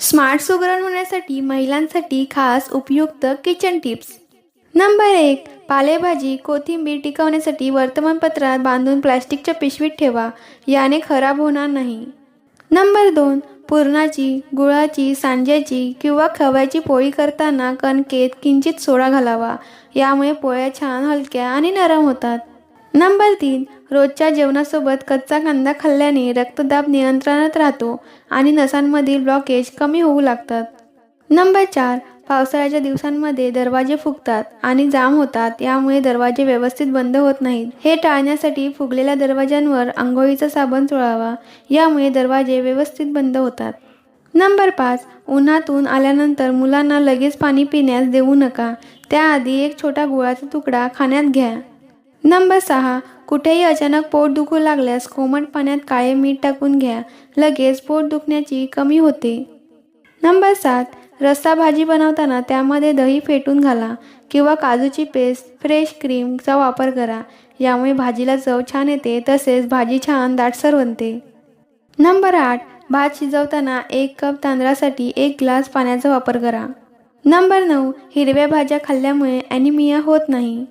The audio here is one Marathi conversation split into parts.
स्मार्ट सुगरण होण्यासाठी महिलांसाठी खास उपयुक्त किचन टिप्स नंबर एक पालेभाजी कोथिंबीर टिकवण्यासाठी वर्तमानपत्रात बांधून प्लॅस्टिकच्या पिशवीत ठेवा याने खराब होणार नाही. नंबर दोन पुरणाची गुळाची सांज्याची किंवा खव्याची पोळी करताना कणकेत किंचित सोडा घालावा यामुळे पोळ्या छान हलक्या आणि नरम होतात. नंबर तीन रोजच्या जेवणासोबत कच्चा कांदा खाल्ल्याने रक्तदाब नियंत्रणात राहतो आणि नसांमधील ब्लॉकेज कमी होऊ लागतात. नंबर चार पावसाळ्याच्या दिवसांमध्ये दरवाजे फुगतात आणि जाम होतात यामुळे दरवाजे व्यवस्थित बंद होत नाहीत. हे टाळण्यासाठी फुगलेल्या दरवाज्यांवर आंघोळीचा साबण चोळावा यामुळे दरवाजे व्यवस्थित बंद होतात. नंबर पाच उन्हातून आल्यानंतर मुलांना लगेच पाणी पिण्यास देऊ नका त्याआधी एक छोटा गुळाचा तुकडा खाण्यात घ्या. नंबर सहा कुठेही अचानक पोट दुखू लागल्यास कोमट पाण्यात काळे मीठ टाकून घ्या. लगेच पोट दुखण्याची कमी होते. नंबर सात रस्सा भाजी बनवताना त्यामध्ये दही फेटून घाला किंवा काजूची पेस्ट फ्रेश क्रीमचा वापर करा. यामुळे भाजीला चव छान येते तसेच भाजी छान दाटसर बनते. नंबर आठ भात शिजवताना एक कप तांदळासाठी एक ग्लास पाण्याचा वापर करा. नंबर नऊ हिरव्या भाज्या खाल्ल्यामुळे ॲनिमिया होत नाही.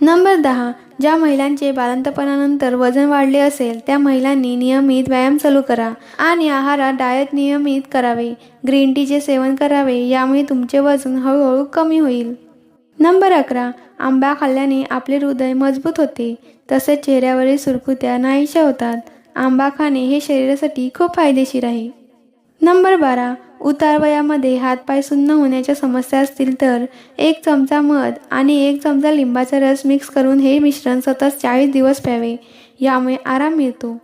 नंबर दहा ज्या महिलांचे बालंतपणानंतर वजन वाढले असेल त्या महिलांनी नियमित व्यायाम चालू करा आणि आहारात डाएट नियमित करावे. ग्रीन टीचे सेवन करावे यामुळे तुमचे वजन हळूहळू कमी होईल. नंबर अकरा आंबा खाल्ल्याने आपले हृदय मजबूत होते. तसेच चेहऱ्यावरील सुरकुत्या नाहीशा होतात. आंबा खाणे हे शरीरासाठी खूप फायदेशीर आहे. नंबर बारा उतार वयामध्ये हातपाय सुन्न होण्याच्या समस्या असतील तर एक चमचा मध आणि एक चमचा लिंबाचा रस मिक्स करून हे मिश्रण सतत चाळीस दिवस प्यावे. यामुळे आराम मिळतो.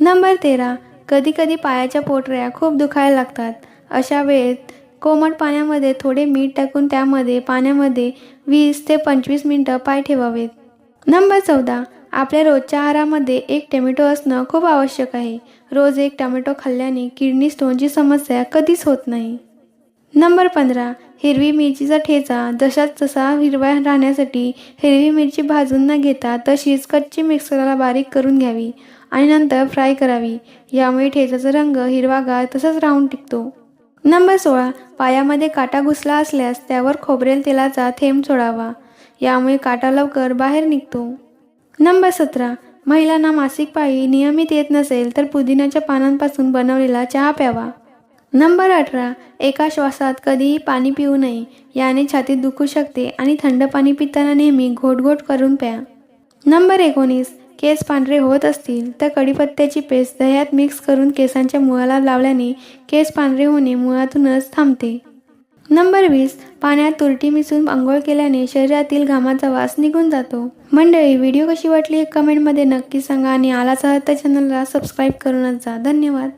नंबर तेरा. कधीकधी पायाच्या पोटऱ्या खूप दुखायला लागतात. अशा वेळेत कोमट पाण्यामध्ये थोडे मीठ टाकून त्यामध्ये पाण्यामध्ये वीस ते पंचवीस मिनटं पाय ठेवावेत. नंबर चौदा. आपल्या रोजच्या आहारामध्ये एक टोमॅटो असणं खूप आवश्यक आहे. रोज एक टोमॅटो खाल्ल्याने किडनी स्टोनची समस्या कधीच होत नाही. नंबर पंधरा हिरवी मिरचीचा ठेचा. जशाच तसा हिरवा राहण्यासाठी हिरवी मिरची भाजून न घेता तशीच कच्ची मिक्सरला बारीक करून घ्यावी आणि नंतर फ्राय करावी. यामुळे ठेचाचा रंग हिरवागार तसाच राहून टिकतो. नंबर सोळा पायामध्ये काटा घुसला असल्यास त्यावर खोबरेल तेलाचा थेंब सोडावा. यामुळे काटा लवकर बाहेर निघतो. नंबर सतरा. महिलांना मासिक पाळी नियमित येत नसेल तर पुदिन्याच्या पानांपासून बनवलेला चहा प्यावा. नंबर अठरा. एका श्वासात कधीही पाणी पिऊ नये. याने छातीत दुखू शकते आणि थंड पाणी पिताना नेहमी घोटघोट करून प्या. नंबर एकोणीस. केस पांढरे होत असतील तर कढीपत्त्याची पेस्ट दह्यात मिक्स करून केसांच्या मुळाला लावल्याने केस पांढरे होणे मुळातूनच थांबते. नंबर वीस पाण्यात तुरटी मिसळून आंघोळ केल्याने शरीरातील घामाचा वास निघून जातो. मंडळी व्हिडिओ कशी वाटली? हे कमेंटमध्ये नक्की सांगा आणि आलाच आहात तर चॅनलला सबस्क्राईब करूनच जा. धन्यवाद.